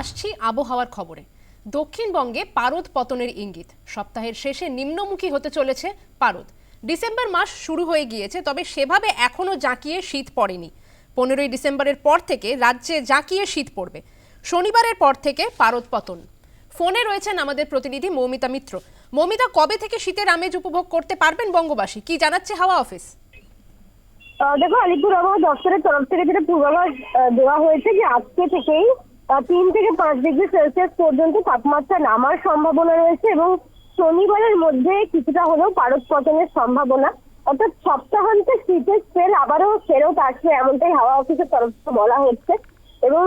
আসছি আবহাওয়ার খবরে। দক্ষিণবঙ্গে পারদ পতনের ইঙ্গিত। সপ্তাহের শেষে নিম্নমুখী হতে চলেছে পারদ। ডিসেম্বর মাস শুরু হয়ে গিয়েছে, তবে সেভাবে এখনও জাঁকিয়ে শীত পড়েনি। পনেরোই ডিসেম্বরের পর থেকে রাজ্যে জাঁকিয়ে শীত পড়বে। শনিবারের পর থেকে পারদ পতন। ফোনে রয়েছেন আমাদের প্রতিনিধি মৌমিতা মিত্র। মৌমিতা, কবে থেকে শীতের আমেজ উপভোগ করতে পারবেন বঙ্গবাসী? কি জানাচ্ছে হাওয়া অফিস? দেখো আলিপুর আবহাওয়া দপ্তরের তরফ থেকে যেটা পূর্বাভাস দেওয়া হয়েছে যে আজকে থেকেই তিন থেকে পাঁচ ডিগ্রি সেলসিয়াস পর্যন্ত তাপমাত্রা নামার সম্ভাবনা রয়েছে এবং শনিবারের মধ্যে কিছুটা হলেও পারদ পতনের সম্ভাবনা। অর্থাৎ সপ্তাহান্তে শীতের স্পেল আবারও ফেরত আসবে এমনটাই হাওয়া অফিসের তরফ থেকে বলা হচ্ছে। এবং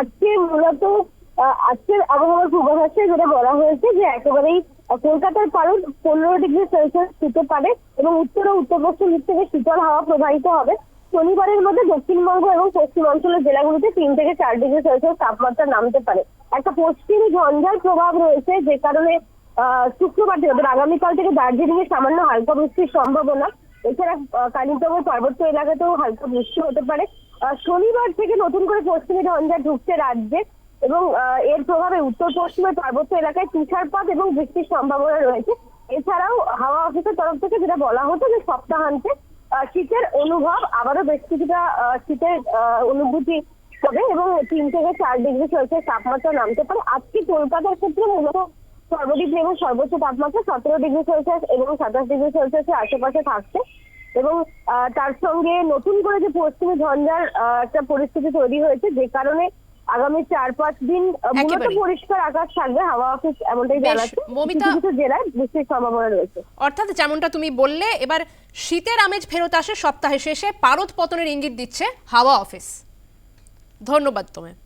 আজকে মূলত আজকের আবহাওয়ার পূর্বাভাসে যেটা বলা হয়েছে যে একেবারেই কলকাতার পারদ পনেরো ডিগ্রি সেলসিয়াস ছুতে পারে এবং উত্তর ও উত্তর পশ্চিম দিক থেকে শীতল হাওয়া প্রবাহিত হবে। শনিবারের মধ্যে দক্ষিণবঙ্গ এবং পশ্চিম অঞ্চলের জেলাগুলিতে তিন থেকে চার ডিগ্রি সেলসিয়াস তাপমাত্রা নামতে পারে। একটা পশ্চিম ঝঞ্ঝার প্রভাব রয়েছে যে কারণে শুক্রবার থেকে আগামীকাল থেকে দার্জিলিং এ সামান্য হালকা বৃষ্টির সম্ভাবনা। এছাড়া আহ, কালিম্পং এর পার্বত্য এলাকাতেও হালকা বৃষ্টি হতে পারে। শনিবার থেকে নতুন করে পশ্চিমী ঝঞ্ঝা ঢুকছে রাজ্যে এবং এর প্রভাবে উত্তর পশ্চিমের পার্বত্য এলাকায় তুষারপাত এবং বৃষ্টির সম্ভাবনা রয়েছে। এছাড়াও হাওয়া অফিসের তরফ থেকে যেটা বলা হতো যে সপ্তাহান্তে শীতের অনুভব, আবারও বেশ কিছুটা শীতের অনুভূতি হবে এবং তিন থেকে চার ডিগ্রি সেলসিয়াস তাপমাত্রা নামতে পারে। আজকে কলকাতার ক্ষেত্রে মূলত সর্বাধিক এবং সর্বোচ্চ তাপমাত্রা সতেরো ডিগ্রি সেলসিয়াস এবং সাতাশ ডিগ্রি সেলসিয়াসের আশেপাশে থাকছে। এবং তার সঙ্গে নতুন করে যে পশ্চিমী ঝঞ্ঝার একটা পরিস্থিতি তৈরি হয়েছে, যে কারণে আগামী চার পাঁচ দিন মূলত পরিষ্কার আকাশ থাকবে হাওয়া অফিস এমনটাই জানাচ্ছে। কিছু কিছু জেলায় বৃষ্টির সম্ভাবনা রয়েছে। অর্থাৎ যেমনটা তুমি বললে এবার শীতের আমেজ ফেরত আসে সপ্তাহের শেষে। পারদ পতনের ইঙ্গিত দিচ্ছে হাওয়া অফিস। ধন্যবাদ তোমায়।